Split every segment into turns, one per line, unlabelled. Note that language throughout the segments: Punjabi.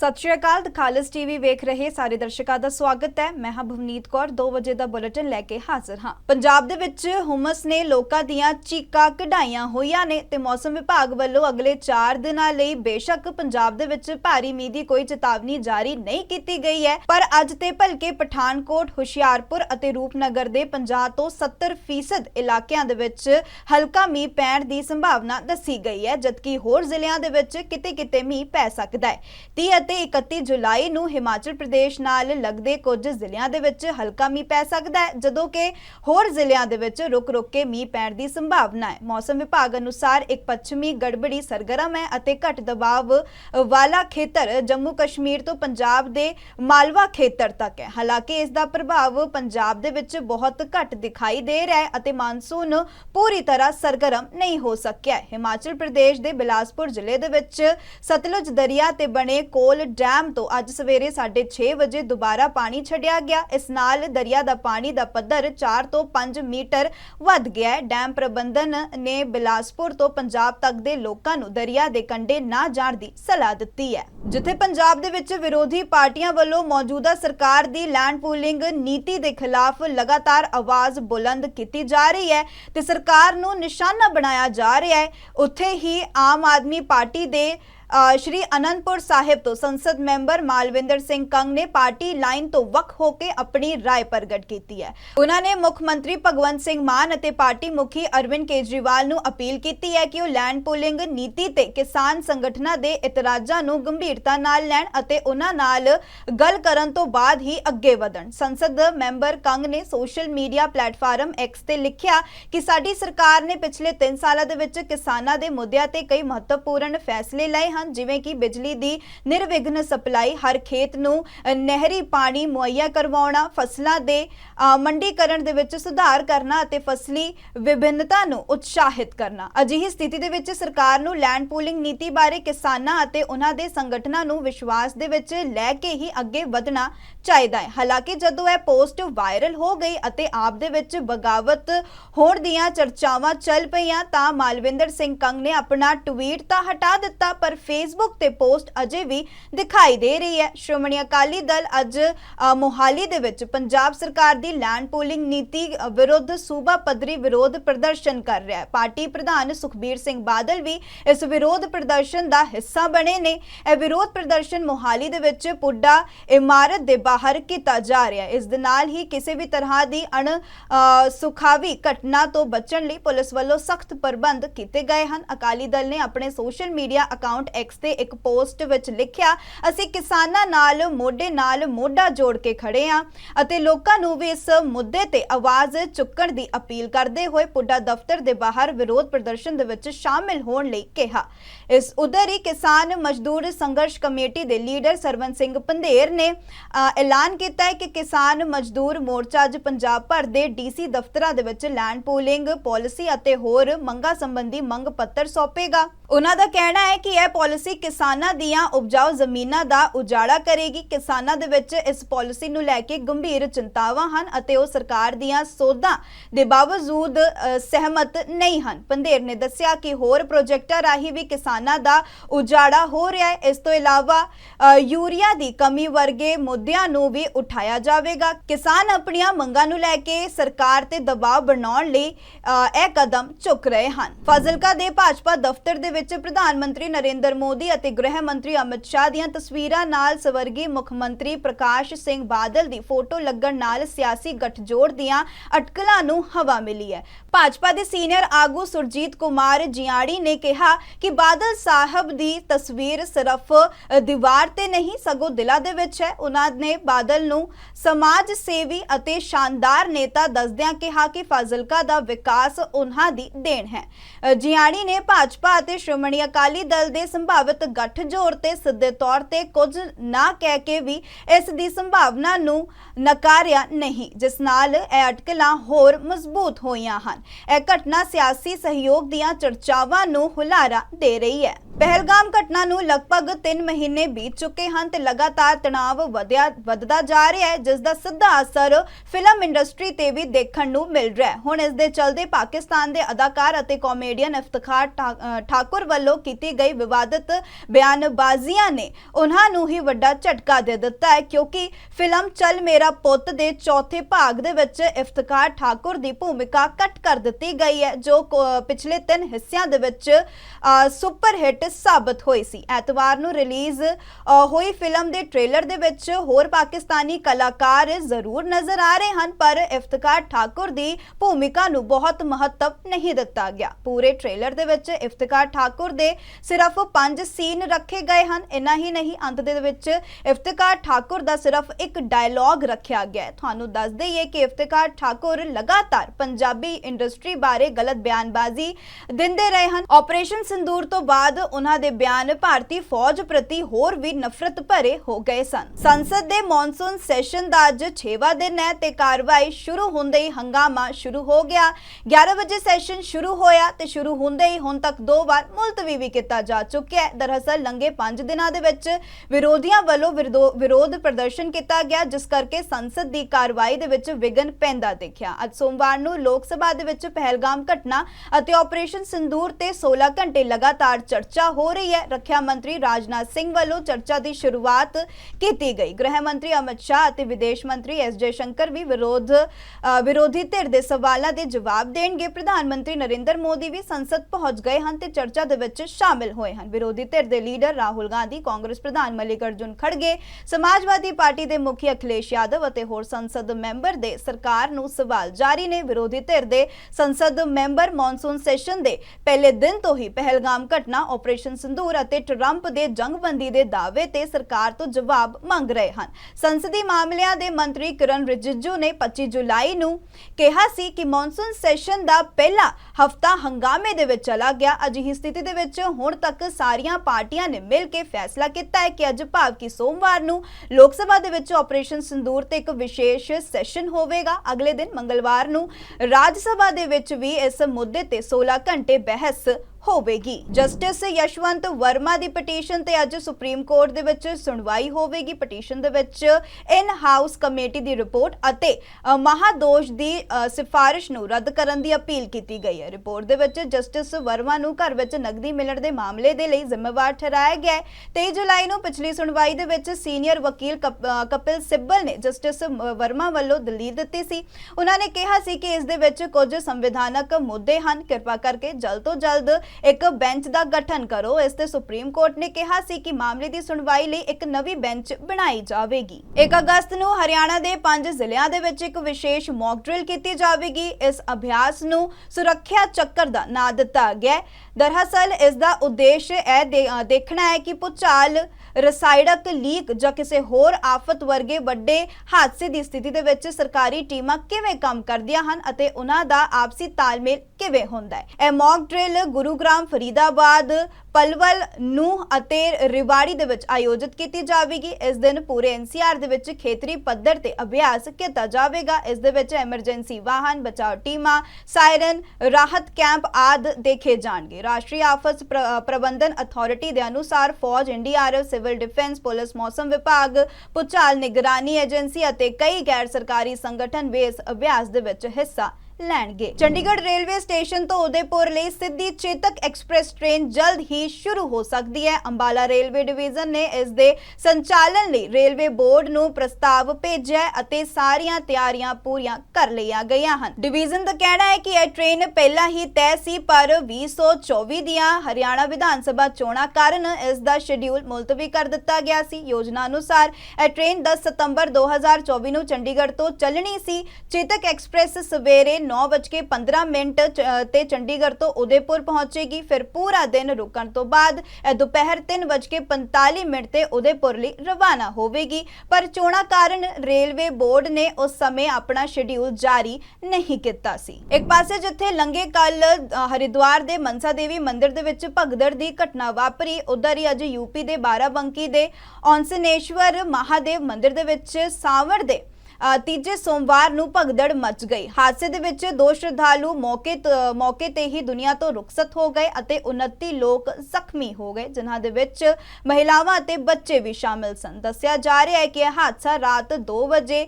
ਸਤਿ ਸ਼੍ਰੀ ਅਕਾਲ ਦਖਾਲਸ ਟੀਵੀ ਵੇਖ ਰਹੇ ਸਾਰੇ ਦਰਸ਼ਕਾਂ ਦਾ ਸਵਾਗਤ ਹੈ। ਮੈਂ ਹਾਂ ਭਵਨੀਤ ਕੌਰ 2 ਵਜੇ ਦਾ ਬੁਲੇਟਿਨ ਲੈ ਕੇ ਹਾਜ਼ਰ ਹਾਂ। ਪੰਜਾਬ ਦੇ ਵਿੱਚ ਹੁਮਸ ਨੇ ਲੋਕਾਂ ਦੀਆਂ ਚੀਕਾਂ ਕਢਾਈਆਂ ਹੋਈਆਂ ਨੇ ਤੇ ਮੌਸਮ ਵਿਭਾਗ ਵੱਲੋਂ ਅਗਲੇ 4 ਦਿਨਾਂ ਲਈ ਬੇਸ਼ੱਕ ਪੰਜਾਬ ਦੇ ਵਿੱਚ ਭਾਰੀ ਮੀਂਹ ਦੀ ਕੋਈ ਚੇਤਾਵਨੀ ਜਾਰੀ ਨਹੀਂ ਕੀਤੀ ਗਈ ਹੈ। ਪਰ ਅੱਜ ਤੇ ਭਲਕੇ ਪਠਾਨਕੋਟ, ਹੁਸ਼ਿਆਰਪੁਰ ਅਤੇ ਰੂਪਨਗਰ ਦੇ 50 ਤੋਂ 70% ਇਲਾਕਿਆਂ ਦੇ ਵਿੱਚ ਹਲਕਾ ਮੀਂਹ ਪੈਣ ਦੀ ਸੰਭਾਵਨਾ ਦੱਸੀ ਗਈ ਹੈ, ਜਦਕਿ ਹੋਰ ਜ਼ਿਲ੍ਹਿਆਂ ਦੇ ਵਿੱਚ ਕਿਤੇ-ਕਿਤੇ ਮੀਂਹ ਪੈ ਸਕਦਾ ਹੈ। 30 ਅਤੇ 31 ਜੁਲਾਈ ਨੂੰ ਹਿਮਾਚਲ ਪ੍ਰਦੇਸ਼ ਨਾਲ ਲੱਗਦੇ ਕੁਝ ਜ਼ਿਲ੍ਹਿਆਂ ਦੇ ਵਿੱਚ ਹਲਕਾ ਮੀਂਹ ਪੈ ਸਕਦਾ ਹੈ, ਜਦੋਂ ਕਿ ਹੋਰ ਜ਼ਿਲ੍ਹਿਆਂ ਦੇ ਵਿੱਚ ਰੁਕ-ਰੁਕ ਕੇ ਮੀਂਹ ਪੈਣ ਦੀ ਸੰਭਾਵਨਾ ਹੈ। ਮੌਸਮ ਵਿਭਾਗ ਅਨੁਸਾਰ ਇੱਕ ਪੱਛਮੀ ਗੜਬੜੀ ਸਰਗਰਮ ਹੈ ਅਤੇ ਘੱਟ ਦਬਾਅ ਵਾਲਾ ਖੇਤਰ ਜੰਮੂ ਕਸ਼ਮੀਰ ਤੋਂ ਪੰਜਾਬ ਦੇ ਮਾਲਵਾ ਖੇਤਰ ਤੱਕ ਹੈ। ਹਾਲਾਂਕਿ ਇਸ ਦਾ ਪ੍ਰਭਾਵ ਪੰਜਾਬ ਦੇ ਵਿੱਚ ਬਹੁਤ ਘੱਟ ਦਿਖਾਈ ਦੇ ਰਿਹਾ ਹੈ ਅਤੇ ਮਾਨਸੂਨ ਪੂਰੀ ਤਰ੍ਹਾਂ ਸਰਗਰਮ ਨਹੀਂ ਹੋ ਸਕਿਆ ਹੈ। ਹਿਮਾਚਲ ਪ੍ਰਦੇਸ਼ ਦੇ ਬਿਲਾਸਪੁਰ ਜ਼ਿਲ੍ਹੇ ਦੇ ਵਿੱਚ ਸਤਲੁਜ ਦਰਿਆ ਤੇ ਬਣੇ ਕੋਲ ਡੈਮ ਤੋਂ ਅੱਜ ਸਵੇਰੇ 6:30 ਵਜੇ ਦੁਬਾਰਾ ਪਾਣੀ ਛੱਡਿਆ ਗਿਆ। ਇਸ ਨਾਲ ਦਰਿਆ ਦਾ ਪਾਣੀ ਦਾ ਪੱਧਰ 4 ਤੋਂ 5 ਮੀਟਰ ਵੱਧ ਗਿਆ ਹੈ। ਡੈਮ ਪ੍ਰਬੰਧਨ ਨੇ ਬਿਲਾਸਪੁਰ ਤੋਂ ਪੰਜਾਬ ਤੱਕ ਦੇ ਲੋਕਾਂ ਨੂੰ ਦਰਿਆ ਦੇ ਕੰਢੇ ਨਾ ਜਾਣ ਦੀ ਸਲਾਹ ਦਿੱਤੀ ਹੈ। ਜਿੱਥੇ ਪੰਜਾਬ ਦੇ ਵਿੱਚ ਵਿਰੋਧੀ ਪਾਰਟੀਆਂ ਵੱਲੋਂ ਮੌਜੂਦਾ ਸਰਕਾਰ ਦੀ ਲੈਂਡ ਪੂਲਿੰਗ ਨੀਤੀ ਦੇ ਖਿਲਾਫ ਲਗਾਤਾਰ ਆਵਾਜ਼ ਬੁਲੰਦ ਕੀਤੀ ਜਾ ਰਹੀ ਹੈ ਤੇ ਸਰਕਾਰ ਨੂੰ ਨਿਸ਼ਾਨਾ ਬਣਾਇਆ ਜਾ ਰਿਹਾ ਹੈ। ਉੱਥੇ ਹੀ ਆਮ ਆਦਮੀ ਪਾਰਟੀ ਦੇ ਸ਼੍ਰੀ ਅਨੰਦਪੁਰ ਸਾਹਿਬ ਤੋਂ ਸੰਸਦ ਮੈਂਬਰ ਮਾਲਵਿੰਦਰ ਸਿੰਘ ਕੰਗ ਨੇ ਪਾਰਟੀ ਲਾਈਨ ਤੋਂ ਵੱਖ ਹੋ ਕੇ ਆਪਣੀ رائے ਪ੍ਰਗਟ ਕੀਤੀ ਹੈ ਉਹਨਾਂ ਨੇ ਮੁੱਖ ਮੰਤਰੀ ਭਗਵੰਤ ਸਿੰਘ ਮਾਨ ਅਤੇ ਪਾਰਟੀ ਮੁਖੀ ਅਰਵਿੰਦ ਕੇਜਰੀਵਾਲ ਨੂੰ ਅਪੀਲ ਕੀਤੀ ਹੈ ਕਿ ਉਹ ਲੈਂਡ ਪੂਲਿੰਗ ਨੀਤੀ ਤੇ ਕਿਸਾਨ ਸੰਗਠਨਾਂ ਦੇ ਇਤਰਾਜ਼ਾਂ ਨੂੰ ਗੰਭੀਰਤਾ ਨਾਲ ਲੈਣ ਅਤੇ ਉਹਨਾਂ ਨਾਲ ਗੱਲ ਕਰਨ ਤੋਂ ਬਾਅਦ ਹੀ ਅੱਗੇ ਵਧਣ ਸੰਸਦ ਮੈਂਬਰ ਕੰਗ ਨੇ ਸੋਸ਼ਲ ਮੀਡੀਆ ਪਲੇਟਫਾਰਮ X ਤੇ ਲਿਖਿਆ ਕਿ ਸਾਡੀ ਸਰਕਾਰ ਨੇ ਪਿਛਲੇ 3 ਸਾਲਾਂ ਦੇ ਵਿੱਚ ਕਿਸਾਨਾਂ ਦੇ ਮੁੱਦਿਆਂ ਤੇ ਕਈ ਮਹੱਤਵਪੂਰਨ ਫੈਸਲੇ ਲਏ ਹਨ ਜਿਵੇਂ ਕਿ ਬਿਜਲੀ ਦੀ ਨਿਰਵਿਘਨ ਸਪਲਾਈ, ਹਰ ਖੇਤ ਨੂੰ ਨਹਿਰੀ ਪਾਣੀ ਮੁਹੱਈਆ ਕਰਵਾਉਣਾ, ਫਸਲਾਂ ਦੇ ਮੰਡੀਕਰਨ ਦੇ ਵਿੱਚ ਸੁਧਾਰ ਕਰਨਾ ਅਤੇ ਫਸਲੀ ਵਿਭਿੰਨਤਾ ਨੂੰ ਉਤਸ਼ਾਹਿਤ ਕਰਨਾ। ਅਜਿਹੀ ਸਥਿਤੀ ਦੇ ਵਿੱਚ ਸਰਕਾਰ ਨੂੰ ਲੈਂਡ ਪੂਲਿੰਗ ਨੀਤੀ ਬਾਰੇ ਕਿਸਾਨਾਂ ਅਤੇ ਉਹਨਾਂ ਦੇ ਸੰਗਠਨਾਂ ਨੂੰ ਵਿਸ਼ਵਾਸ ਦੇ ਵਿੱਚ ਲੈ ਕੇ ਹੀ ਅੱਗੇ ਵਧਣਾ ਚਾਹੀਦਾ ਹੈ। ਹਾਲਾਂਕਿ ਜਦੋਂ ਇਹ ਪੋਸਟ ਵਾਇਰਲ ਹੋ ਗਈ ਅਤੇ ਆਪ ਦੇ ਵਿੱਚ ਬਗਾਵਤ ਹੋਣ ਦੀਆਂ ਚਰਚਾਵਾਂ ਚੱਲ ਪਈਆਂ, ਤਾਂ ਮਾਲਵਿੰਦਰ ਸਿੰਘ ਕੰਗ ਨੇ ਆਪਣਾ ਟਵੀਟ ਤਾਂ ਹਟਾ ਦਿੱਤਾ, ਪਰ ਫੇਸਬੁੱਕ ਤੇ ਪੋਸਟ ਅਜੇ ਵੀ ਦਿਖਾਈ ਦੇ ਰਹੀ ਹੈ। ਸ਼੍ਰੋਮਣੀ ਅਕਾਲੀ ਦਲ ਅੱਜ ਮੋਹਾਲੀ ਦੇ ਵਿੱਚ ਪੰਜਾਬ ਸਰਕਾਰ ਦੀ ਲੈਂਡ ਪੂਲਿੰਗ ਨੀਤੀ ਵਿਰੁੱਧ ਸੂਬਾ ਪੱਧਰੀ ਵਿਰੋਧ ਪ੍ਰਦਰਸ਼ਨ ਕਰ ਰਿਹਾ ਹੈ। ਪਾਰਟੀ ਪ੍ਰਧਾਨ ਸੁਖਬੀਰ ਸਿੰਘ ਬਾਦਲ ਵੀ ਇਸ ਵਿਰੋਧ ਪ੍ਰਦਰਸ਼ਨ ਦਾ ਹਿੱਸਾ ਬਣੇ ਨੇ। ਇਹ ਵਿਰੋਧ ਪ੍ਰਦਰਸ਼ਨ ਮੋਹਾਲੀ ਦੇ ਵਿੱਚ ਪੁੱਡਾ ਇਮਾਰਤ ਦੇ ਬਾਹਰ ਕੀਤਾ ਜਾ ਰਿਹਾ ਹੈ। ਇਸ ਦੇ ਨਾਲ ਹੀ ਕਿਸੇ ਵੀ ਤਰ੍ਹਾਂ ਦੀ ਅਣ ਸੁਖਾਵੀ ਘਟਨਾ ਤੋਂ ਬਚਣ ਲਈ ਪੁਲਿਸ ਵੱਲੋਂ ਸਖਤ ਪ੍ਰਬੰਧ ਕੀਤੇ ਗਏ ਹਨ। ਅਕਾਲੀ ਦਲ ਨੇ ਆਪਣੇ ਸੋਸ਼ਲ ਮੀਡੀਆ ਅਕਾਊਂਟ X ਤੇ ਇੱਕ ਪੋਸਟ ਵਿੱਚ ਲਿਖਿਆ, ਅਸੀਂ ਕਿਸਾਨਾਂ ਨਾਲ, ਮੋਢੇ ਨਾਲ ਮੋਢਾ ਜੋੜ ਕੇ ਖੜੇ ਹਾਂ ਅਤੇ ਲੋਕਾਂ ਨੂੰ ਵੀ ਇਸ ਮੁੱਦੇ ਤੇ ਆਵਾਜ਼ ਚੁੱਕਣ ਦੀ ਅਪੀਲ ਕਰਦੇ ਹੋਏ ਪੁੱਡਾ ਦਫ਼ਤਰ ਦੇ ਬਾਹਰ ਵਿਰੋਧ ਪ੍ਰਦਰਸ਼ਨ ਦੇ ਵਿੱਚ ਸ਼ਾਮਿਲ ਹੋਣ ਲਈ ਕਿਹਾ। ਇਸ ਉਧਰ ਹੀ ਕਿਸਾਨ ਮਜ਼ਦੂਰ ਸੰਘਰਸ਼ ਕਮੇਟੀ ਦੇ ਲੀਡਰ ਸਰਵਨ ਸਿੰਘ ਪੰਧੇਰ ਨੇ ਐਲਾਨ ਕੀਤਾ ਹੈ ਕਿ ਕਿਸਾਨ ਮਜ਼ਦੂਰ ਮੋਰਚਾ ਅੱਜ ਪੰਜਾਬ ਭਰ ਦੇ ਡੀਸੀ ਦਫ਼ਤਰਾਂ ਦੇ ਵਿੱਚ ਲੈਂਡ ਪੂਲਿੰਗ, ਪਾਲਿਸੀ ਅਤੇ ਹੋਰ ਮੰਗਾਂ ਸੰਬੰਧੀ ਮੰਗ ਪੱਤਰ ਸੌਂਪੇਗਾ। ਉਹਨਾਂ ਦਾ ਕਹਿਣਾ ਹੈ ਕਿ ਇਹ ਪਾਲਿਸੀ ਕਿਸਾਨਾਂ ਦੀਆਂ ਉਪਜਾਊ ਜ਼ਮੀਨਾਂ ਦਾ ਉਜਾੜਾ ਕਰੇਗੀ। ਕਿਸਾਨਾਂ ਦੇ ਵਿੱਚ ਇਸ ਪਾਲਿਸੀ ਨੂੰ ਲੈ ਕੇ ਗੰਭੀਰ ਚਿੰਤਾਵਾਂ ਹਨ ਅਤੇ ਉਹ ਸਰਕਾਰ ਦੀਆਂ ਸੋਧਾਂ ਦੇ ਬਾਵਜੂਦ ਅ, ਸਹਿਮਤ ਨਹੀਂ ਹਨ। ਪੰਧੇਰ ਨੇ ਦੱਸਿਆ ਕਿ ਹੋਰ ਪ੍ਰੋਜੈਕਟਾਂ ਰਾਹੀਂ ਵੀ ਕਿਸਾਨਾਂ ਦਾ ਉਜਾੜਾ ਹੋ ਰਿਹਾ ਹੈ। ਇਸ ਤੋਂ ਇਲਾਵਾ ਅ, ਯੂਰੀਆ ਦੀ ਕਮੀ ਵਰਗੇ ਮੁੱਦਿਆਂ ਨੂੰ ਵੀ ਉਠਾਇਆ ਜਾਵੇਗਾ। ਕਿਸਾਨ ਆਪਣੀਆਂ ਮੰਗਾਂ ਨੂੰ ਲੈ ਕੇ ਸਰਕਾਰ ਤੇ ਦਬਾਅ ਬਣਾਉਣ ਲਈ ਅ, ਇਹ ਕਦਮ ਚੁੱਕ ਰਹੇ ਹਨ। ਫਾਜ਼ਿਲਕਾ ਦੇ ਭਾਜਪਾ ਦਫ਼ਤਰ ਦੇ ਵਿੱਚ ਪ੍ਰਧਾਨ ਮੰਤਰੀ ਨਰਿੰਦਰ ਮੋਦੀ ਅਤੇ ਗ੍ਰਹਿ ਮੰਤਰੀ ਅਮਿਤ ਸ਼ਾਹ ਦੀਆਂ ਤਸਵੀਰਾਂ ਨਾਲ ਸਵਰਗੀ ਮੁੱਖ ਮੰਤਰੀ ਪ੍ਰਕਾਸ਼ ਸਿੰਘ ਬਾਦਲ ਦੀ ਫੋਟੋ ਲੱਗਣ ਨਾਲ ਸਿਆਸੀ ਗੱਠਜੋੜ ਦੀਆਂ ਅਟਕਲਾਂ ਨੂੰ ਹਵਾ ਮਿਲੀ ਹੈ। ਭਾਜਪਾ ਦੇ ਸੀਨੀਅਰ ਆਗੂ ਸੁਰਜੀਤ ਕੁਮਾਰ ਜਿਆੜੀ ਨੇ ਕਿਹਾ ਕਿ ਬਾਦਲ ਸਾਹਿਬ ਦੀ ਤਸਵੀਰ ਸਿਰਫ ਦੀਵਾਰ ਤੇ ਨਹੀਂ ਸਗੋਂ ਦਿਲਾਂ ਦੇ ਵਿੱਚ ਹੈ। ਉਹਨਾਂ ਨੇ ਬਾਦਲ ਨੂੰ ਸਮਾਜ ਸੇਵੀ ਅਤੇ ਸ਼ਾਨਦਾਰ ਨੇਤਾ ਦੱਸਦਿਆਂ ਕਿਹਾ ਕਿ ਫਾਜ਼ਿਲਕਾ ਦਾ ਵਿਕਾਸ ਉਹਨਾਂ ਦੀ ਦੇਣ ਹੈ। ਅ, ਨੇ ਭਾਜਪਾ ਅਤੇ ਸ਼੍ਰੋਮਣੀ ਅਕਾਲੀ ਦਲ ਦੇ ਸੰਭਾਵਿਤ ਗੱਠਜੋੜ ਤੇ ਸਿੱਧੇ ਤੌਰ ਤੇ ਕੁਝ ਨਾ ਕਹਿ ਕੇ ਵੀ ਇਸ ਦੀ ਸੰਭਾਵਨਾ ਨੂੰ ਨਕਾਰਿਆ ਨਹੀਂ ਜਿਸ ਨਾਲ ਇਹ ਅਟਕਲਾਂ ਹੋਰ ਮਜ਼ਬੂਤ ਹੋਈਆਂ ਹਨ। ਇਹ ਘਟਨਾ ਸਿਆਸੀ ਸਹਿਯੋਗ ਦੀਆਂ ਚਰਚਾਵਾਂ ਨੂੰ ਹੁਲਾਰਾ ਦੇ ਰਹੀ ਹੈ। ਪਹਿਲਗਾਮ ਘਟਨਾ ਨੂੰ ਲਗਭਗ 3 ਮਹੀਨੇ ਬੀਤ ਚੁੱਕੇ ਹਨ ਤੇ ਲਗਾਤਾਰ ਤਣਾਅ ਵਧਿਆ ਵਧਦਾ ਜਾ ਰਿਹਾ ਹੈ ਜਿਸ ਦਾ ਸਿੱਧਾ ਅਸਰ ਫਿਲਮ ਇੰਡਸਟਰੀ ਤੇ ਵੀ ਦੇਖਣ ਨੂੰ ਮਿਲ ਰਿਹਾ ਹੈ। ਹੁਣ ਇਸ ਦੇ ਚਲਦੇ ਪਾਕਿਸਤਾਨ ਦੇ ਅਦਾਕਾਰ ਅਤੇ ਕਾਮੇਡੀਅਨ ਇਫਤਖਾਰ ਠਾ- ਅ, ਠਾਕੁਰ ਠਾਕੁਰ ਵੱਲੋਂ ਕੀਤੀ ਗਈ ਵਿਵਾਦਤ ਬਿਆਨਬਾਜ਼ੀਆਂ ਨੇ ਉਹਨਾਂ ਨੂੰ ਹੀ ਵੱਡਾ ਝਟਕਾ ਦੇ ਦਿੱਤਾ ਹੈ, ਕਿਉਂਕਿ ਫਿਲਮ ਚੱਲ ਮੇਰਾ ਪੁੱਤ ਦੇ ਚੌਥੇ ਭਾਗ ਦੇ ਵਿੱਚ ਇਫਤਕਾਰ ਠਾਕੁਰ ਦੀ ਭੂਮਿਕਾ ਕੱਟ ਕਰ ਦਿੱਤੀ ਗਈ ਹੈ, ਜੋ ਪਿਛਲੇ ਤਿੰਨ ਹਿੱਸਿਆਂ ਦੇ ਵਿੱਚ ਸੁਪਰ ਹਿੱਟ ਸਾਬਤ ਹੋਈ ਸੀ। ਐਤਵਾਰ ਨੂੰ ਰਿਲੀਜ਼ ਹੋਈ ਫਿਲਮ ਦੇ ਟ੍ਰੇਲਰ ਦੇ ਵਿੱਚ ਹੋਰ ਪਾਕਿਸਤਾਨੀ ਕਲਾਕਾਰ ਜ਼ਰੂਰ ਨਜ਼ਰ ਆ ਰਹੇ ਹਨ, ਪਰ ਇਫਤਕਾਰ ਠਾਕੁਰ ਦੀ ਭੂਮਿਕਾ ਨੂੰ ਬਹੁਤ ਮਹੱਤਵ ਨਹੀਂ ਦਿੱਤਾ ਗਿਆ। ਪੂਰੇ ਟ੍ਰੇਲਰ ਦੇ ਵਿੱਚ ਇਫਤਕਾਰ ਠਾਕੁਰ ਦੇ ਸਿਰਫ 5 ਸੀਨ ਰੱਖੇ ਗਏ ਹਨ। ਇੰਨਾ ਹੀ ਨਹੀਂ, ਅੰਤ ਦੇ ਵਿੱਚ ਇਫਤਕਾਰ ਠਾਕੁਰ ਦਾ ਸਿਰਫ ਇੱਕ ਡਾਇਲੌਗ ਰੱਖਿਆ ਗਿਆ ਹੈ। ਤੁਹਾਨੂੰ ਦੱਸ ਦਈਏ ਕਿ ਇਫਤਕਾਰ ਠਾਕੁਰ ਲਗਾਤਾਰ ਪੰਜਾਬੀ ਇੰਡਸਟਰੀ ਬਾਰੇ ਗਲਤ ਬਿਆਨਬਾਜ਼ੀ ਦਿੰਦੇ ਰਹੇ ਹਨ। ਆਪਰੇਸ਼ਨ ਸਿੰਦੂਰ ਤੋਂ ਬਾਅਦ ਉਹਨਾਂ ਦੇ ਬਿਆਨ ਭਾਰਤੀ ਫੌਜ ਪ੍ਰਤੀ ਹੋਰ ਵੀ ਨਫ਼ਰਤ ਭਰੇ ਹੋ ਗਏ ਸਨ। ਸੰਸਦ ਦੇ ਮੌਨਸੂਨ ਸੈਸ਼ਨ ਦਾ ਅੱਜ 6ਵਾਂ ਦਿਨ ਹੈ ਤੇ ਕਾਰਵਾਈ ਸ਼ੁਰੂ ਹੁੰਦੇ ਹੀ ਹੰਗਾਮਾ ਸ਼ੁਰੂ ਹੋ ਗਿਆ। 11 ਵਜੇ ਸੈਸ਼ਨ ਸ਼ੁਰੂ ਹੋਇਆ ਤੇ ਸ਼ੁਰੂ ਹੁੰਦੇ ਹੀ ਹੁਣ ਤੱਕ ਦੋ ਵਾਰ ਮੁਲਤਵੀ ਵੀ ਕੀਤਾ ਜਾ ਚੁੱਕਿਆ ਹੈ। ਦਰਅਸਲ, ਲੰਘੇ 5 ਦਿਨਾਂ ਦੇ ਵਿੱਚ ਵਿਰੋਧੀਆਂ ਵੱਲੋਂ ਵਿਰੋਧ ਪ੍ਰਦਰਸ਼ਨ ਕੀਤਾ ਗਿਆ, ਜਿਸ ਕਰਕੇ ਸੰਸਦ ਦੀ ਕਾਰਵਾਈ ਦੇ ਵਿੱਚ ਵਿਘਨ ਪੈਂਦਾ ਦੇਖਿਆ। ਅੱਜ ਸੋਮਵਾਰ ਨੂੰ ਲੋਕ ਸਭਾ ਦੇ ਵਿੱਚ ਪਹਿਲਗਾਮ ਘਟਨਾ ਅਤੇ ਆਪਰੇਸ਼ਨ ਸਿੰਦੂਰ ਤੇ 16 ਘੰਟੇ ਲਗਾਤਾਰ ਚਰਚਾ ਹੋ ਰਹੀ ਹੈ। ਰੱਖਿਆ ਮੰਤਰੀ ਰਾਜਨਾਥ ਸਿੰਘ ਵੱਲੋਂ ਚਰਚਾ ਦੀ ਸ਼ੁਰੂਆਤ ਕੀਤੀ ਗਈ। ਗ੍ਰਹਿ ਮੰਤਰੀ ਅਮਿਤ ਸ਼ਾਹ ਅਤੇ ਵਿਦੇਸ਼ ਮੰਤਰੀ ਐਸ ਜੈ ਸ਼ੰਕਰ ਵੀ ਵਿਰੋਧ ਵਿਰੋਧੀ ਧਿਰ ਦੇ ਸਵਾਲਾਂ ਦੇ ਜਵਾਬ ਦੇਣਗੇ। ਪ੍ਰਧਾਨ ਮੰਤਰੀ ਨਰਿੰਦਰ ਮੋਦੀ ਵੀ ਸੰਸਦ ਪਹੁੰਚ ਗਏ ਹਨ ਤੇ ਚਰਚਾ ਦੇ ਵਿੱਚ ਸ਼ਾਮਿਲ ਹੋਏ ਹਨ। ਵਿਰੋਧੀ ਧਿਰ ਦੇ ਲੀਡਰ ਰਾਹੁਲ ਗਾਂਧੀ, ਕਾਂਗਰਸ ਪ੍ਰਧਾਨ ਮਲਿਕ ਖੜਗੇ, ਸਮਾਜਵਾਦੀ ਪਾਰਟੀ ਦੇ ਮੁਖੀ ਅਖਿਲੇਸ਼ ਯਾਦਵ ਅਤੇ ਹੋਰ ਸੰਸਦ ਮੈਂਬਰ ਦੇ ਸਰਕਾਰ ਨੂੰ ਸਵਾਲ ਜਾਰੀ ਨੇ। ਵਿਰੋਧੀ ਧਿਰ ਦੇ ਸੰਸਦ ਮੈਂਬਰ ਮੌਨਸੂਨ ਸੈਸ਼ਨ ਦੇ ਪਹਿਲੇ ਦਿਨ ਤੋਂ ਹੀ ਪਹਿਲਗਾਮ ਘਟਨਾ ਆਪਰੇਸ਼ਨ ਸਿੰਦੂਰ ਅਤੇ ਟਰੰਪ ਦੇ ਜੰਗਬੰਦੀ ਦੇ ਦਾਅਵੇ ਤੇ ਸਰਕਾਰ ਤੋਂ ਜਵਾਬ ਮੰਗ ਰਹੇ ਹਨ। ਸੰਸਦੀ ਮਾਮਲਿਆਂ ਦੇ ਮੰਤਰੀ ਕਿਰਨ ਰਿਜਿਜੂ ਨੇ 25 ਜੁਲਾਈ ਨੂੰ ਕਿਹਾ ਸੀ ਕਿ ਮੌਨਸੂਨ ਸੈਸ਼ਨ ਦਾ ਪਹਿਲਾ ਹਫਤਾ ਹੰਗਾਮੇ ਦੇ ਵਿੱਚ ਚਲਾ ਗਿਆ। ਅਜਿਹੀ ਸਥਿਤੀ ਦੇ ਵਿੱਚ ਹੁਣ ਤੱਕ ਸਾਰੀਆਂ ਪਾਰਟੀਆਂ ਨੇ ਮਿਲ ਕੇ ਫੈਸਲਾ ਕੀਤਾ ਹੈ ਕਿ ਅੱਜ ਭਾਵ ਕਿ ਸੋਮਵਾਰ ਨੂੰ ਲੋਕ ਸਭਾ ਦੇ ਵਿੱਚ ਆਪਰੇਸ਼ਨ ਸਿੰਦੂਰ ਤੇ ਇੱਕ ਵਿਸ਼ੇਸ਼ ਸੈਸ਼ਨ ਹੋਵੇਗਾ। ਅਗਲੇ ਦਿਨ ਮੰਗਲਵਾਰ ਨੂੰ ਰਾਜ ਸਭਾ ਦੇ ਵਿੱਚ ਵੀ ਇਸ ਮੁੱਦੇ ਤੇ 16 ਘੰਟੇ ਬਹਿਸ ਹੋਵੇਗੀ। ਜਸਟਿਸ ਯਸ਼ਵੰਤ ਵਰਮਾ ਦੀ ਪਟੀਸ਼ਨ ਤੇ ਅੱਜ ਸੁਪਰੀਮ ਕੋਰਟ ਦੇ ਵਿੱਚ ਸੁਣਵਾਈ ਹੋਵੇਗੀ। ਪਟੀਸ਼ਨ ਦੇ ਵਿੱਚ ਇਨ ਹਾਊਸ ਕਮੇਟੀ ਦੀ ਰਿਪੋਰਟ ਅਤੇ ਅ, ਮਹਾਦੋਸ਼ ਦੀ ਅ, ਸਿਫਾਰਿਸ਼ ਨੂੰ ਰੱਦ ਕਰਨ ਦੀ ਅਪੀਲ ਕੀਤੀ ਗਈ ਹੈ। ਰਿਪੋਰਟ ਦੇ ਵਿੱਚ ਜਸਟਿਸ ਵਰਮਾ ਨੂੰ ਘਰ ਵਿੱਚ ਨਕਦੀ ਮਿਲਣ ਦੇ ਮਾਮਲੇ ਦੇ ਲਈ ਜ਼ਿੰਮੇਵਾਰ ਠਹਿਰਾਇਆ ਗਿਆ ਹੈ। 23 ਜੁਲਾਈ ਨੂੰ ਪਿਛਲੀ ਸੁਣਵਾਈ ਦੇ ਵਿੱਚ ਸੀਨੀਅਰ ਵਕੀਲ ਕਪ- ਕਪਿਲ ਸਿੱਬਲ ਨੇ ਜਸਟਿਸ ਵਰਮਾ ਵੱਲੋਂ ਦਲੀਲ ਦਿੱਤੀ ਸੀ। ਉਹਨਾਂ ਨੇ ਕਿਹਾ ਸੀ ਕਿ ਇਸ ਦੇ ਵਿੱਚ ਕੁਝ ਸੰਵਿਧਾਨਕ ਮੁੱਦੇ ਹਨ। ਕਿਰਪਾ ਕਰਕੇ ਜਲਦ ਤੋਂ ਜਲਦ ਇੱਕ ਬੈਂਚ ਦਾ ਗਠਨ ਕਰੋ। ਇਸ ਤੇ ਸੁਪਰੀਮ ਕੋਰਟ ਨੇ ਕਿਹਾ ਸੀ ਕਿ ਮਾਮਲੇ ਦੀ ਸੁਣਵਾਈ ਲਈ ਇੱਕ ਨਵੀਂ ਬੈਂਚ ਬਣਾਈ ਜਾਵੇਗੀ। 1 ਅਗਸਤ ਨੂੰ ਹਰਿਆਣਾ ਦੇ ਪੰਜ ਜ਼ਿਲ੍ਹਿਆਂ ਦੇ ਵਿੱਚ ਇੱਕ ਵਿਸ਼ੇਸ਼ ਮੌਕ ਡਰਿਲ ਕੀਤੀ ਜਾਵੇਗੀ। ਇਸ ਅਭਿਆਸ ਨੂੰ ਸੁਰੱਖਿਆ ਚੱਕਰ ਦਾ ਨਾਂ ਦਿੱਤਾ ਗਿਆ ਦਰਅਸਲ ਇਸ ਦਾ ਉਦੇਸ਼ ਇਹ ਦੇਖਣਾ ਹੈ ਕਿ ਭੂਚਾਲ ਰਸਾਇਣਕ ਲੀਕ ਜਾਂ ਕਿਸੇ ਹੋਰ ਆਫਤ ਵਰਗੇ ਵੱਡੇ ਹਾਦਸੇ ਦੀ ਸਥਿਤੀ ਦੇ ਵਿੱਚ ਸਰਕਾਰੀ ਟੀਮਾਂ ਕਿਵੇਂ ਕੰਮ ਕਰਦੀਆਂ ਹਨ ਅਤੇ ਉਹਨਾਂ ਦਾ ਆਪਸੀ ਤਾਲਮੇਲ ਕਿਵੇਂ ਹੁੰਦਾ ਹੈ। ਇਹ ਮੌਕ ਡਰਿਲ ਗੁਰੂਗ੍ਰਾਮ ਫਰੀਦਾਬਾਦ ਪਲਵਲ ਨੂਹ ਅਤੇ ਰਿਵਾੜੀ ਦੇ ਵਿੱਚ ਆਯੋਜਿਤ ਕੀਤੀ ਜਾਵੇਗੀ। ਇਸ ਦਿਨ ਪੂਰੇ ਐਨਸੀਆਰ ਦੇ ਵਿੱਚ ਖੇਤਰੀ ਪੱਧਰ ਤੇ ਅਭਿਆਸ ਕੀਤਾ ਜਾਵੇਗਾ। ਇਸ ਦੇ ਵਿੱਚ ਐਮਰਜੈਂਸੀ ਵਾਹਨ, ਬਚਾਓ ਟੀਮਾਂ, ਸਾਇਰਨ, ਰਾਹਤ ਕੈਂਪ ਆਦ ਦੇਖੇ ਜਾਣਗੇ। ਰਾਸ਼ਟਰੀ ਆਫਤ ਪ੍ਰਬੰਧਨ ਅਥਾਰਟੀ ਦੇ ਅਨੁਸਾਰ ਫੌਜ ਐਨਡੀਆਰਐਫ ਸਿਵਲ ਡਿਫੈਂਸ, ਪੁਲਿਸ, ਮੌਸਮ ਵਿਭਾਗ, ਭੂਚਾਲ ਨਿਗਰਾਨੀ ਏਜੰਸੀ ਅਤੇ ਕਈ ਗੈਰ ਸਰਕਾਰੀ ਸੰਗਠਨ ਵੀ ਇਸ ਅਭਿਆਸ ਦੇ ਵਿੱਚ ਹਿੱਸਾ ਲੈਣਗੇ। ਚੰਡੀਗੜ੍ਹ ਰੇਲਵੇ ਸਟੇਸ਼ਨ ਤੋਂ ਉਦੈਪੁਰ ਲਈ ਸਿੱਧੀ ਚੇਤਕ ਐਕਸਪ੍ਰੈਸ ਟ੍ਰੇਨ ਜਲਦ ਹੀ ਸ਼ੁਰੂ ਹੋ ਸਕਦੀ ਹੈ। ਅੰਬਾਲਾ ਰੇਲਵੇ ਡਿਵੀਜ਼ਨ ਨੇ ਇਸ ਦੇ ਸੰਚਾਲਨ ਲਈ ਰੇਲਵੇ ਬੋਰਡ ਨੂੰ ਪ੍ਰਸਤਾਵ ਭੇਜਿਆ ਅਤੇ ਸਾਰੀਆਂ ਤਿਆਰੀਆਂ ਪੂਰੀਆਂ ਕਰ ਲਈਆਂ ਗਈਆਂ ਹਨ। ਡਿਵੀਜ਼ਨ ਦਾ ਕਹਿਣਾ ਹੈ ਕਿ ਇਹ ਟ੍ਰੇਨ ਪਹਿਲਾਂ ਹੀ ਤੈਅ ਸੀ, ਪਰ 2024 ਦੀਆਂ ਹਰਿਆਣਾ ਵਿਧਾਨ ਸਭਾ ਚੋਣਾਂ ਕਾਰਨ ਇਸ ਦਾ ਸ਼ਡਿਊਲ ਮੁਲਤਵੀ ਕਰ ਦਿੱਤਾ ਗਿਆ ਸੀ। ਯੋਜਨਾ ਅਨੁਸਾਰ ਇਹ ਟ੍ਰੇਨ 10 ਸਤੰਬਰ 2024 ਨੂੰ ਚੰਡੀਗੜ੍ਹ ਤੋਂ ਚੱਲਣੀ ਸੀ। ਚੇਤਕ ਐਕਸਪ੍ਰੈਸ ਸਵੇਰੇ 9:15 ਤੇ ਚੰਡੀਗੜ੍ਹ ਤੋਂ ਉਦੈਪੁਰ ਪਹੁੰਚੇਗੀ, ਫਿਰ ਪੂਰਾ ਦਿਨ ਰੁਕਣ ਤੋਂ ਬਾਅਦ ਦੁਪਹਿਰ 3:45 ਤੇ ਉਦੈਪੁਰ ਲਈ ਰਵਾਨਾ ਹੋਵੇਗੀ। ਪਰ ਚੋਣਾਂ ਕਾਰਨ ਰੇਲਵੇ ਬੋਰਡ ਨੇ ਉਸ ਸਮੇਂ ਆਪਣਾ ਸ਼ਡਿਊਲ ਜਾਰੀ ਨਹੀਂ ਕੀਤਾ ਸੀ। ਇੱਕ ਪਾਸੇ ਜਿੱਥੇ ਲੰਗੇ ਕੱਲ ਹਰਿਦੁਆਰ ਦੇ ਮਨਸਾ ਦੇਵੀ ਮੰਦਿਰ ਦੇ ਵਿੱਚ ਭਗਦੜ ਦੀ ਘਟਨਾ ਵਾਪਰੀ, ਉਧਰ ਹੀ ਅੱਜ ਯੂਪੀ ਦੇ ਬਾਰਾਬੰਕੀ ਦੇ ਔਨਸਨੇਸ਼ਵਰ ਮਹਾਦੇਵ ਮੰਦਿਰ ਦੇ ਵਿੱਚ ਸਾਵਣ ਦੇ ਤੀਜੇ ਸੋਮਵਾਰ ਨੂੰ ਭਗਦੜ ਮਚ ਗਈ। ਹਾਦਸੇ ਦੇ ਵਿੱਚ ਦੋ ਸ਼ਰਧਾਲੂ ਮੌਕੇ ਮੌਕੇ ਤੇ ਹੀ ਦੁਨੀਆ ਤੋਂ ਰੁਖਸਤ ਹੋ ਗਏ ਅਤੇ 29 ਲੋਕ ਜ਼ਖਮੀ ਹੋ ਗਏ, ਜਿਨ੍ਹਾਂ ਦੇ ਵਿੱਚ ਮਹਿਲਾਵਾਂ ਅਤੇ ਬੱਚੇ ਵੀ ਸ਼ਾਮਲ ਸਨ। ਦੱਸਿਆ ਜਾ ਰਿਹਾ ਹੈ ਕਿ ਇਹ ਹਾਦਸਾ ਰਾਤ 2 ਵਜੇ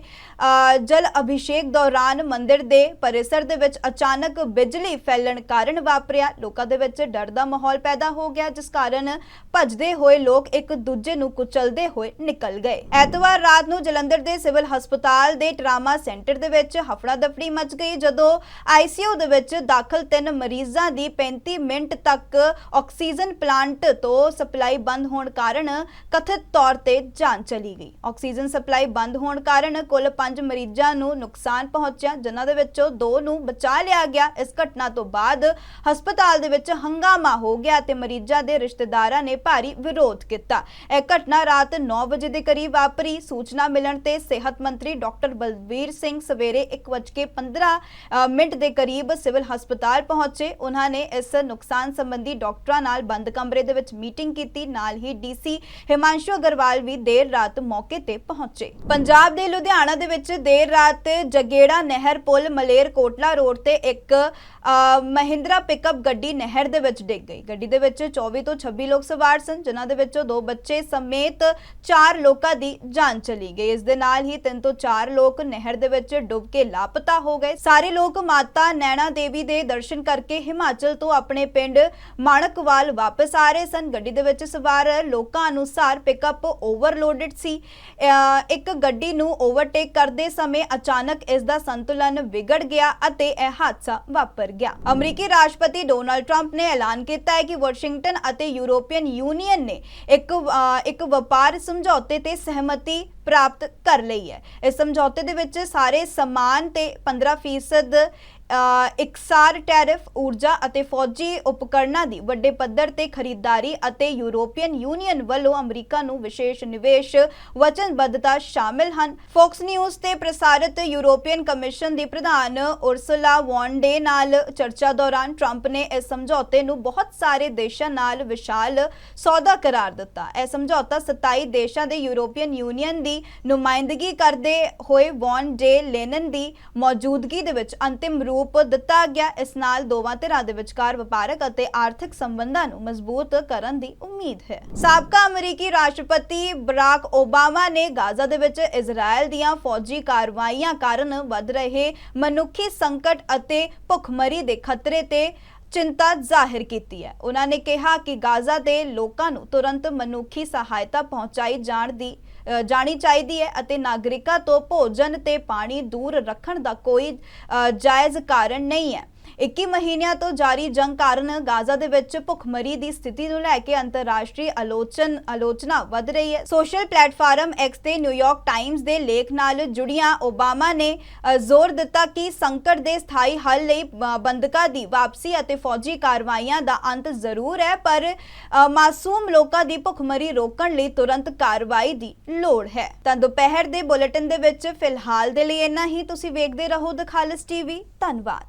ਜਲ ਅਭਿਸ਼ੇਕ ਦੌਰਾਨ ਮੰਦਿਰ ਦੇ ਪਰਿਸਰ ਦੇ ਵਿੱਚ ਅਚਾਨਕ ਬਿਜਲੀ ਫੈਲਣ ਕਾਰਨ ਵਾਪਰਿਆ। ਲੋਕਾਂ ਦੇ ਵਿੱਚ ਡਰ ਦਾ ਮਾਹੌਲ ਪੈਦਾ ਹੋ ਗਿਆ, ਜਿਸ ਕਾਰਨ ਭੱਜਦੇ ਹੋਏ ਲੋਕ ਇੱਕ ਦੂਜੇ ਨੂੰ ਕੁਚਲਦੇ ਹੋਏ ਨਿਕਲ ਗਏ। ਐਤਵਾਰ ਰਾਤ ਨੂੰ ਜਲੰਧਰ ਦੇ ਸਿਵਲ ਹਸਪਤਾਲ ਦੇ ਟਰਾਮਾ ਸੈਂਟਰ ਦੇ ਵਿੱਚ ਹਫੜਾ ਦਫੜੀ ਮਚ ਗਈ, ਜਦੋਂ ਆਈਸੀਯੂ ਦੇ ਵਿੱਚ ਦਾਖਲ ਤਿੰਨ ਮਰੀਜ਼ਾਂ ਦੀ 35 ਮਿੰਟ ਤੱਕ ਆਕਸੀਜਨ ਪਲਾਂਟ ਤੋਂ ਸਪਲਾਈ ਬੰਦ ਹੋਣ ਕਾਰਨ ਕਥਿਤ ਤੌਰ ਤੇ ਜਾਨ ਚਲੀ ਗਈ। ਆਕਸੀਜਨ ਸਪਲਾਈ ਬੰਦ ਹੋਣ ਕਾਰਨ ਕੁੱਲ 5 ਮਰੀਜ਼ਾਂ ਨੂੰ ਨੁਕਸਾਨ ਪਹੁੰਚਿਆ, ਜਿਨ੍ਹਾਂ ਦੇ ਵਿੱਚੋਂ 2 ਨੂੰ ਬਚਾ ਲਿਆ ਗਿਆ। ਇਸ ਘਟਨਾ ਤੋਂ ਬਾਅਦ ਹਸਪਤਾਲ ਦੇ ਵਿੱਚ ਹੰਗਾਮਾ ਹੋ ਗਿਆ ਤੇ ਮਰੀਜ਼ਾਂ ਦੇ ਰਿਸ਼ਤੇਦਾਰਾਂ ਨੇ ਭਾਰੀ ਵਿਰੋਧ ਕੀਤਾ। ਇਹ ਘਟਨਾ ਰਾਤ 9 ਵਜੇ ਦੇ ਕਰੀਬ ਵਾਪਰੀ। ਸੂਚਨਾ ਮਿਲਣ ਤੇ ਸਿਹਤ ਮੰਤਰੀ ਡਾਕਟਰ ਬਲਬੀਰ ਸਿੰਘ ਸਵੇਰੇ 1:15 ਅ, ਮਿੰਟ ਦੇ ਕਰੀਬ ਸਿਵਲ ਹਸਪਤਾਲ ਪਹੁੰਚੇ। ਉਹਨਾਂ ਨੇ ਇਸ ਨੁਕਸਾਨ ਸੰਬੰਧੀ ਡਾਕਟਰਾਂ ਨਾਲ ਬੰਦ ਕਮਰੇ ਦੇ ਵਿੱਚ ਮੀਟਿੰਗ ਕੀਤੀ। ਨਾਲ ਹੀ ਡੀਸੀ ਹਿਮਾਂਸ਼ੂ ਅਗਰਵਾਲ ਵੀ ਦੇਰ ਰਾਤ ਮੌਕੇ ਤੇ ਪਹੁੰਚੇ। ਪੰਜਾਬ ਦੇ ਲੁਧਿਆਣਾ ਦੇ ਵਿੱਚ ਦੇਰ ਰਾਤ ਜਗੇੜਾ ਨਹਿਰ ਪੁਲ ਮਲੇਰ ਕੋਟਲਾ ਰੋਡ ਤੇ ਇੱਕ ਮਹਿੰਦਰਾ ਪਿਕਅਪ ਗੱਡੀ ਨਹਿਰ ਦੇ ਵਿੱਚ ਡਿੱਗ ਗਈ। ਗੱਡੀ ਦੇ ਵਿੱਚ 24 ਤੋਂ 26 ਲੋਕ ਸਵਾਰ ਸਨ ਜਿਨ੍ਹਾਂ ਦੇ ਵਿੱਚੋਂ ਦੋ ਬੱਚੇ ਸਮੇਤ ਚਾਰ ਲੋਕਾਂ ਦੀ ਜਾਨ ਚਲੀ ਗਈ। ਇਸ ਦੇ ਨਾਲ ਹੀ ਤਿੰਨ ਤੋਂ ਚਾਰ 4 ਲੋਕ ਨਹਿਰ ਦੇ ਵਿੱਚ ਡੁੱਬ ਕੇ ਲਾਪਤਾ ਹੋ ਗਏ। ਸਾਰੇ ਲੋਕ ਮਾਤਾ ਨੈਣਾ ਦੇਵੀ ਦੇ ਦਰਸ਼ਨ ਕਰਕੇ ਹਿਮਾਚਲ ਤੋਂ ਆਪਣੇ ਪਿੰਡ ਮਾਣਕਵਾਲ ਵਾਪਸ ਆ ਰਹੇ ਸਨ। ਗੱਡੀ ਦੇ ਵਿੱਚ ਸਵਾਰ ਲੋਕਾਂ ਅਨੁਸਾਰ ਪਿਕਅਪ ਓਵਰਲੋਡਡ ਸੀ। ਇੱਕ ਗੱਡੀ ਨੂੰ ਓਵਰਟੇਕ ਕਰਦੇ ਸਮੇਂ ਅਚਾਨਕ ਇਸ ਦਾ ਸੰਤੁਲਨ ਵਿਗੜ ਗਿਆ ਅਤੇ ਇਹ ਹਾਦਸਾ ਵਾਪਰ ਗਿਆ। ਅਮਰੀਕੀ ਰਾਸ਼ਟਰਪਤੀ ਡੋਨਾਲਡ ਟਰੰਪ ਨੇ ਐਲਾਨ ਕੀਤਾ ਹੈ ਕਿ ਵਾਸ਼ਿੰਗਟਨ ਅਤੇ ਯੂਰੋਪੀਅਨ ਯੂਨੀਅਨ ਨੇ ਇੱਕ ਇੱਕ ਵਪਾਰ ਸਮਝੌਤੇ ਤੇ ਸਹਿਮਤੀ ਪ੍ਰਾਪਤ ਕਰ ਲਈ ਹੈ। ਇਸ ਸਮਝੌਤੇ ਦੇ ਵਿੱਚ ਸਾਰੇ ਸਮਾਨ ਤੇ 15% ਇਕਸਾਰ ਟੈਰਿਫ ਊਰਜਾ ਅਤੇ ਫੌਜੀ ਉਪਕਰਨਾਂ ਦੀ ਵੱਡੇ ਪੱਧਰ ਤੇ ਖਰੀਦਦਾਰੀ ਅਤੇ ਯੂਰੋਪੀਅਨ ਯੂਨੀਅਨ ਵੱਲੋਂ ਅਮਰੀਕਾ ਨੂੰ ਵਿਸ਼ੇਸ਼ ਨਿਵੇਸ਼ ਵਚਨਬੱਧਤਾ ਸ਼ਾਮਿਲ ਹਨ। ਫੋਕਸ ਨਿਊਜ਼ ਤੇ ਪ੍ਰਸਾਰਿਤ ਯੂਰੋਪੀਅਨ ਕਮਿਸ਼ਨ ਦੀ ਪ੍ਰਧਾਨ ਉਰਸੁਲਾ ਵੌਨ ਡੇ ਨਾਲ ਚਰਚਾ ਦੌਰਾਨ ਟਰੰਪ ਨੇ ਇਸ ਸਮਝੌਤੇ ਨੂੰ ਬਹੁਤ ਸਾਰੇ ਦੇਸ਼ਾਂ ਨਾਲ ਵਿਸ਼ਾਲ ਸੌਦਾ ਕਰਾਰ ਦਿੱਤਾ। ਇਹ ਸਮਝੌਤਾ 27 ਦੇਸ਼ਾਂ ਦੇ ਯੂਰੋਪੀਅਨ ਯੂਨੀਅਨ ਦੀ ਨੁਮਾਇੰਦਗੀ ਕਰਦੇ ਹੋਏ ਵੌਨ ਡੇ ਲੈਨਨ ਦੀ ਮੌਜੂਦਗੀ ਦੇ ਵਿੱਚ ਅੰਤਿਮ ਰੂਪ ਦਿੱਤਾ ਗਿਆ। ਇਸ ਨਾਲ ਦੋਵਾਂ ਧਿਰਾਂ ਦੇ ਵਿਚਕਾਰ ਵਪਾਰਕ ਅਤੇ ਆਰਥਿਕ ਸੰਬੰਧਾਂ ਨੂੰ ਮਜ਼ਬੂਤ ਕਰਨ ਦੀ ਉਮੀਦ ਹੈ। ਸਾਬਕਾ ਅਮਰੀਕੀ ਰਾਸ਼ਟਰਪਤੀ ਬਰਾਕ ਓਬਾਮਾ ਨੇ ਗਾਜ਼ਾ ਦੇ ਵਿੱਚ ਇਜ਼ਰਾਈਲ ਦੀਆਂ ਫੌਜੀ ਕਾਰਵਾਈਆਂ ਕਾਰਨ ਵੱਧ ਰਹੇ ਮਨੁੱਖੀ ਸੰਕਟ ਅਤੇ ਭੁੱਖਮਰੀ ਦੇ ਖਤਰੇ ਤੇ ਚਿੰਤਾ ਜ਼ਾਹਿਰ ਕੀਤੀ ਹੈ। ਉਹਨਾਂ ਨੇ ਕਿਹਾ ਕਿ ਗਾਜ਼ਾ ਦੇ ਲੋਕਾਂ ਨੂੰ ਤੁਰੰਤ ਮਨੁੱਖੀ ਸਹਾਇਤਾ ਪਹੁੰਚਾਈ ਜਾਣ ਦੀ ਜਾਣੀ ਚਾਹੀਦੀ ਹੈ ਅਤੇ ਨਾਗਰਿਕਾਂ ਤੋਂ ਭੋਜਨ ਤੇ ਪਾਣੀ ਦੂਰ ਰੱਖਣ ਦਾ ਕੋਈ ਜਾਇਜ਼ ਕਾਰਨ ਨਹੀਂ ਹੈ। 21 ਮਹੀਨਿਆਂ ਤੋਂ ਜਾਰੀ ਜੰਗ ਕਾਰਨ ਗਾਜ਼ਾ ਦੇ ਵਿੱਚ ਭੁੱਖਮਰੀ ਦੀ ਸਥਿਤੀ ਨੂੰ ਲੈ ਕੇ ਅੰਤਰਰਾਸ਼ਟਰੀ ਆਲੋਚਨ ਆਲੋਚਨਾ ਵੱਧ ਰਹੀ ਹੈ। ਸੋਸ਼ਲ ਪਲੇਟਫਾਰਮ ਐਕਸ ਤੇ ਨਿਊਯਾਰਕ ਟਾਈਮਜ਼ ਦੇ ਲੇਖ ਨਾਲ ਜੁੜੀਆਂ ਓਬਾਮਾ ਨੇ ਜ਼ੋਰ ਦਿੱਤਾ ਕਿ ਸੰਕਟ ਦੇ ਸਥਾਈ ਹੱਲ ਲਈ ਅ, ਬੰਦਕਾਂ ਦੀ ਵਾਪਸੀ ਅਤੇ ਫੌਜੀ ਕਾਰਵਾਈਆਂ ਦਾ ਅੰਤ ਜ਼ਰੂਰ ਹੈ ਪਰ ਮਾਸੂਮ ਲੋਕਾਂ ਦੀ ਭੁੱਖਮਰੀ ਰੋਕਣ ਲਈ ਤੁਰੰਤ ਕਾਰਵਾਈ ਦੀ ਲੋੜ ਹੈ। ਤਾਂ ਦੁਪਹਿਰ ਦੇ ਬੁਲੇਟਿਨ ਦੇ ਵਿੱਚ ਫਿਲਹਾਲ ਦੇ ਲਈ ਇੰਨਾ ਹੀ। ਤੁਸੀਂ ਵੇਖਦੇ ਰਹੋ ਦ ਖਾਲਸ ਟੀਵੀ। ਧੰਨਵਾਦ।